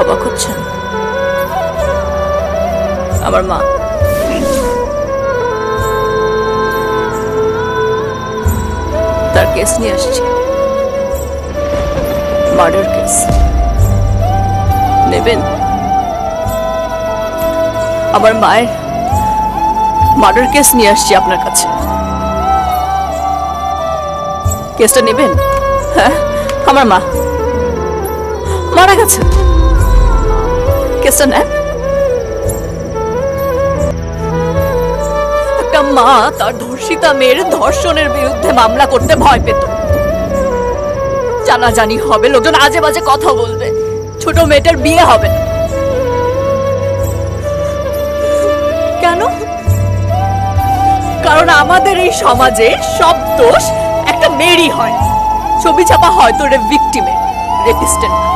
অবাক হচ্ছেন। আমার মা। তার কেস নিয়ে আসছি। Murder case. নেবেন? আমার মায়ের মার্ডার কেস নিয়ে আসছি আপনার কাছে। কেসটা নেবেন? হ্যাঁ? আমার মা। মারা গেছে নেন একটা মা তার ধর্ষিতা মেয়ের ধর্ষণের বিরুদ্ধে মামলা করতে ভয় পেত। হবে, লোকজন আজে বাজে কথা বলবে। ছোট মেয়েটার বিয়ে হবে। কেন? কারণ আমাদের এই সমাজে সব দোষ একটা মেয়েরই হয়। ছবি ছাপা হয়তো রে ভিকটিমের রেপিস্টের না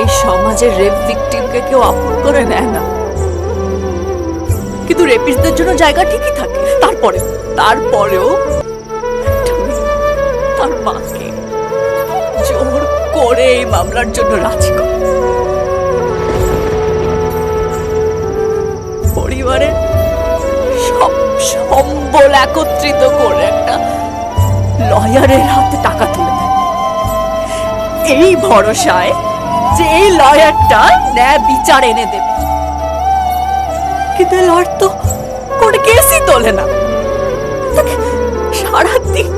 এই সমাজের রেপ ভিকটিমকে কেউ আপন করে নেয় না। কিন্তু রেপিস্টদের জন্য জায়গা ঠিকই থাকে। তারপরে তারপরেও তার মাকে জোর করে এই মামলার জন্য রাজি করে। পরিবারের সব সম্বল একত্রিত করে একটা লয়ারের হাতে টাকা তুলে এই ভরসায় যে এই লয়ারটা ন্যায় বিচার এনে দেবে। কিন্তু লয়ার তো কোনো কেসই তোলে না। সারাদিন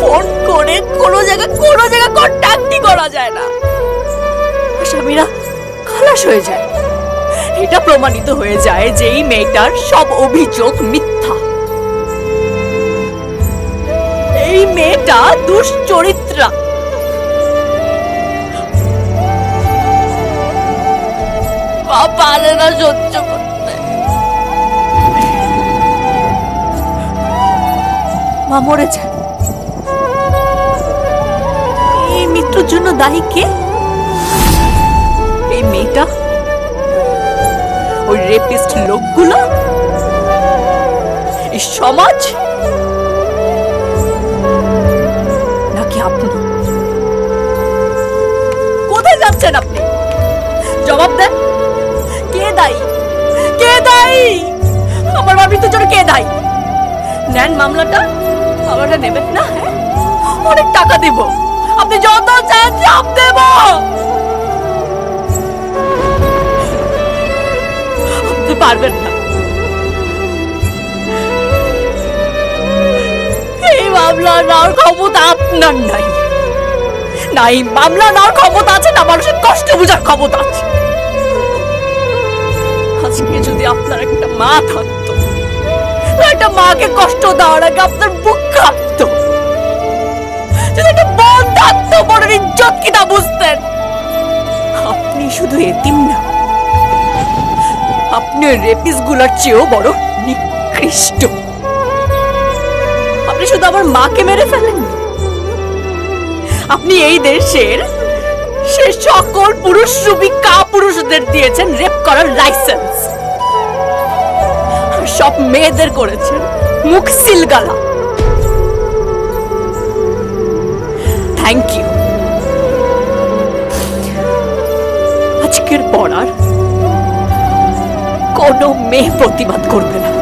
ফোন করে কোনো জায়গায় কোনো জায়গায় কন্ট্যাক্টই করা যায় না। আসামিরা খালাস হয়ে যায়। এটা প্রমাণিত হয়ে যায় যে এই মেয়েটার সব অভিযোগ মিথ্যা। এই মেয়েটা দুশ্চরিত্রা। পারে না সহ্য করতে। মা এই মৃত্যুর জন্য দায়ী কে? এই মেয়েটা? ওই রেপিস্ট লোকগুলো? এই সমাজ? নাকি আপনি কে দায়ী নেন মামলাটা মামলাটা নেবেন না হ্যাঁ? অনেক টাকা দিব। আপনি যত চান চাপ দেব। আপনি পারবেন না। এই মামলা নেওয়ার ক্ষমতা আপনার নাই। নাই, মামলা নেওয়ার ক্ষমতা আছে না, মানুষের কষ্ট বোঝার ক্ষমতা আছে। আজকে যদি আপনার একটা মা একটা মাকে কষ্ট দেওয়ার আগে আপনার বুক কাঁপতো যদি একটা বোন থাকতো বড় ইজ্জত কি তা বুঝতেন? আপনি শুধু এতিম না আপনি রেপিসগুলার চেয়েও বড় নিকৃষ্ট। আপনি শুধু আমার মাকে মেরে ফেলেন। আপনি এই দেশের সে সকল পুরুষ, রূপী কা পুরুষদের দিয়েছেন রেপ করার লাইসেন্স সব মেয়েদের করেছেন মুখ সিলগালা থ্যাংক ইউ আজকের পর আর কোনো মেয়ে প্রতিবাদ করবে না।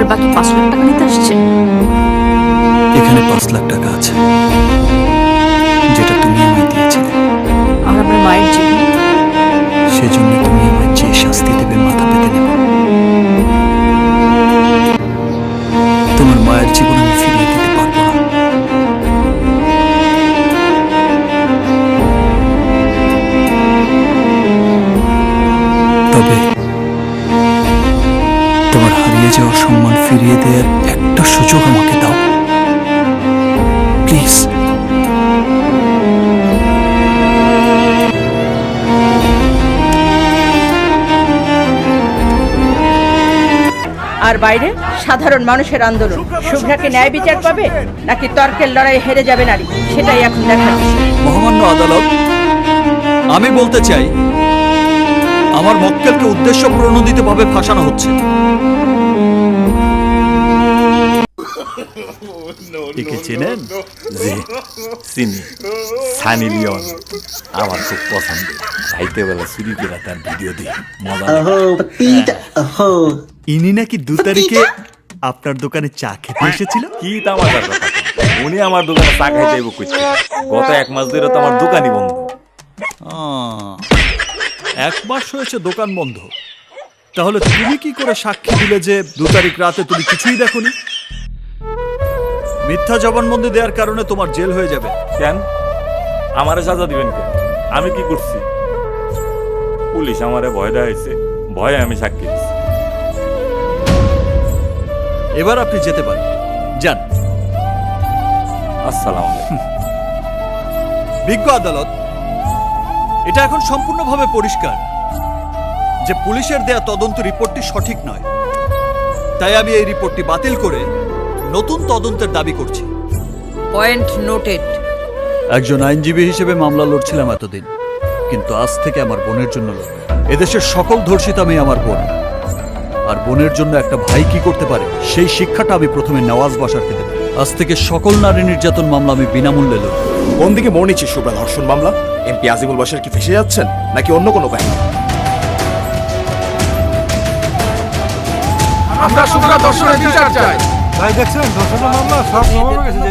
মামলার বাকি পাঁচ লাখ টাকা নিতে আসছে। এখানে পাঁচ লাখ টাকা আছে। ফিরিয়ে দেওয়ার একটা সুযোগ আমাকে দাও। প্লিজ। আর বাইরে সাধারণ মানুষের আন্দোলন। শুভ্রাকে ন্যায় বিচার পাবে নাকি তর্কের লড়াই হেরে যাবে নারী? সেটাই এখন বিষয়। মহামান্য আদালত আমি বলতে চাই আমার মক্কেলকে উদ্দেশ্য প্রণোদিতভাবে ফাঁসানো হচ্ছে। একে চেনেন জি চিনি সানি লিওন আমার খুব পছন্দ খাইতে বেলা চুরি করে তার ভিডিও দিয়ে মজা লাগে। ওহো পিটা ওহো ইনি নাকি দু তারিখে আপনার দোকানে চা খেতে এসেছিল কি তামাশার কথা উনি আমার দোকানে চা খাইতে আইব কইছে গত এক মাস ধরে তো আমার দোকানই বন্ধ আহ, এক মাস হয়েছে দোকান বন্ধ তাহলে তুমি কি করে সাক্ষী দিলে যে দু তারিখ রাতে তুমি কিছুই দেখোনি মিথ্যা জবানবন্দি দেওয়ার কারণে তোমার জেল হয়ে যাবে। কেন? আমারে সাজা দিবেন কেন? আমি কি করছি? পুলিশ আমারে ভয় দেখাইছে ভয়ে আমি সাক্ষী দিচ্ছি এবার আপনি যেতে পারেন। যান। আসসালাম বিজ্ঞ আদালত এটা এখন সম্পূর্ণভাবে পরিষ্কার যে পুলিশের দেয়া তদন্ত রিপোর্টটি সঠিক নয়। তাই আমি এই রিপোর্টটি বাতিল করে নতুন তদন্তের দাবি করছি। Point noted. একজন আইনজীবী হিসেবে মামলা লড়ছিলাম এতদিন কিন্তু আজ থেকে আমার বোনের জন্য লড়ব। এদেশের সকল ধর্ষিতা মেয়ে আমার বোন। আর বোনের জন্য একটা ভাই কি করতে পারে সেই শিক্ষাটা আমি প্রথমে নওয়াজ বাসারকে দেব। আজ থেকে সকল নারী নির্যাতন মামলা আমি বিনামূল্যে লড়ব। কোন দিকে মোড় নিচ্ছে শুভ্রা ধর্ষণ মামলা? এমপি আজিমুল বাসার কি ফেসে যাচ্ছেন নাকি অন্য কোনো কাহিনী আমরা শুভ্রা দর্শনের বিচার চাই। ভাই দেখছেন দর্শনের মামলা সব নরম গেছে